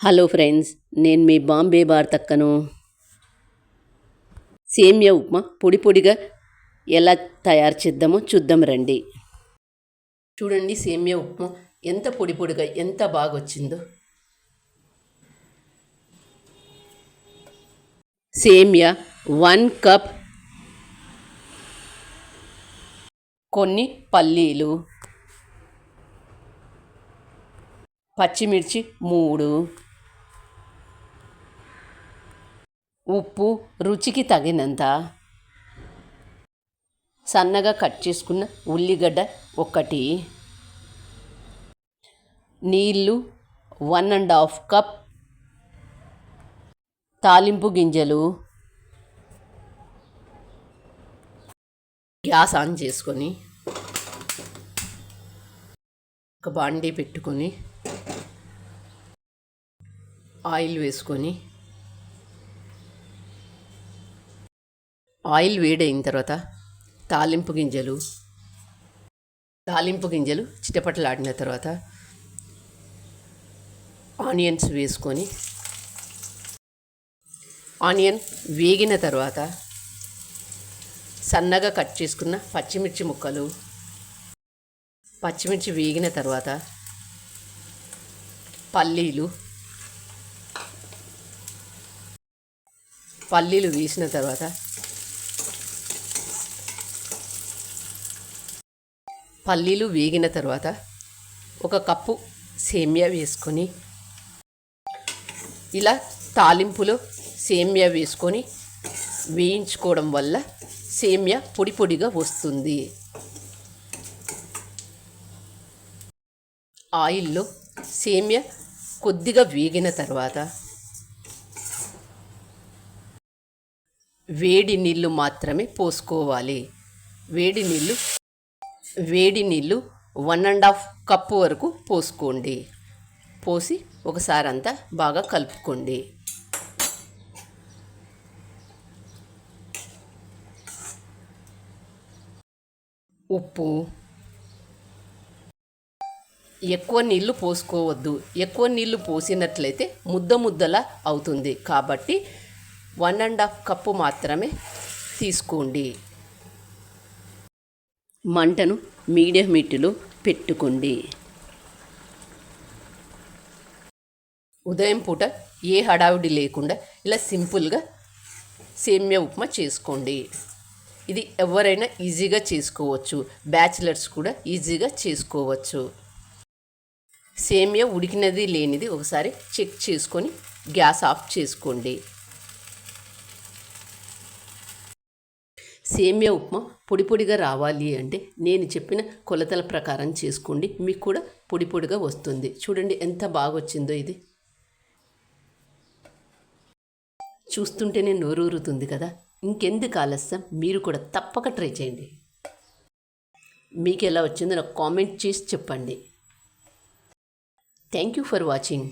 Hello friends నేను మీ Bombay bar తక్కను సేమియా ఉప్మా పొడి పొడిగా ఎలా తయారు చేద్దామో చూద్దాం రండి. చూడండి సేమియా ఉప్మా ఎంత పొడి పొడిగా ఎంత బాగా వచ్చిందో సేమియా వన్ కప్ కొన్ని పల్లీలు పచ్చిమిర్చి మూడు ఉప్పు రుచికి తగినంత. సన్నగా కట్ చేసుకున్న ఉల్లిగడ్డ ఒకటి. నీళ్ళు వన్ అండ్ హాఫ్ కప్. తాలింపు గింజలు. గ్యాస్ ఆన్ చేసుకొని ఒక బాండీ పెట్టుకొని ఆయిల్ వేసుకొని ఆయిల్ వేడైన తర్వాత తాలింపు గింజలు తాలింపు గింజలు చిటపటలాడిన తర్వాత ఆనియన్స్ వేసుకొని ఆనియన్ వేగిన తర్వాత సన్నగా కట్ చేసుకున్న పచ్చిమిర్చి ముక్కలు పచ్చిమిర్చి వేగిన తర్వాత పల్లీలు పల్లీలు వేసిన తర్వాత పల్లీలు వేగిన తర్వాత ఒక కప్పు సేమ్యా వేసుకొని ఇలా తాలింపులో సేమ్యా వేసుకొని వేయించుకోవడం వల్ల సేమ్యా పొడి పొడిగా వస్తుంది. ఆయిల్లో సేమ్యా కొద్దిగా వేగిన తర్వాత వేడి నీళ్ళు మాత్రమే పోసుకోవాలి. వేడి నీళ్ళు వేడి నీళ్ళు వన్ అండ్ హాఫ్ కప్పు వరకు పోసుకోండి. పోసి ఒకసారి అంతా బాగా కలుపుకోండి. ఉప్పు. ఎక్కువ నీళ్ళు పోసుకోవద్దు. ఎక్కువ నీళ్ళు పోసినట్లయితే ముద్ద ముద్దలా అవుతుంది. కాబట్టి వన్ అండ్ హాఫ్ కప్పు మాత్రమే తీసుకోండి. మంటను మీడియం హీట్లో పెట్టుకోండి. ఉదయం పూట ఏ హడావిడి లేకుండా ఇలా సింపుల్గా సేమ్యా ఉప్మా చేసుకోండి. ఇది ఎవరైనా ఈజీగా చేసుకోవచ్చు. బ్యాచిలర్స్ కూడా ఈజీగా చేసుకోవచ్చు. సేమ్యా ఉడికినది లేనిది ఒకసారి చెక్ చేసుకొని గ్యాస్ ఆఫ్ చేసుకోండి. సేమియా ఉప్మా పొడి పొడిగా రావాలి అంటే నేను చెప్పిన కొలతల ప్రకారం చేసుకోండి. మీకు కూడా పొడి పొడిగా వస్తుంది. చూడండి ఎంత బాగా వచ్చిందో ఇది. చూస్తుంటేనే నోరూరుతుంది కదా. ఇంకెందుకు ఆలస్యం? మీరు కూడా తప్పక ట్రై చేయండి. మీకు ఎలా వచ్చిందో నాకు కామెంట్ చేసి చెప్పండి. Thank you for watching.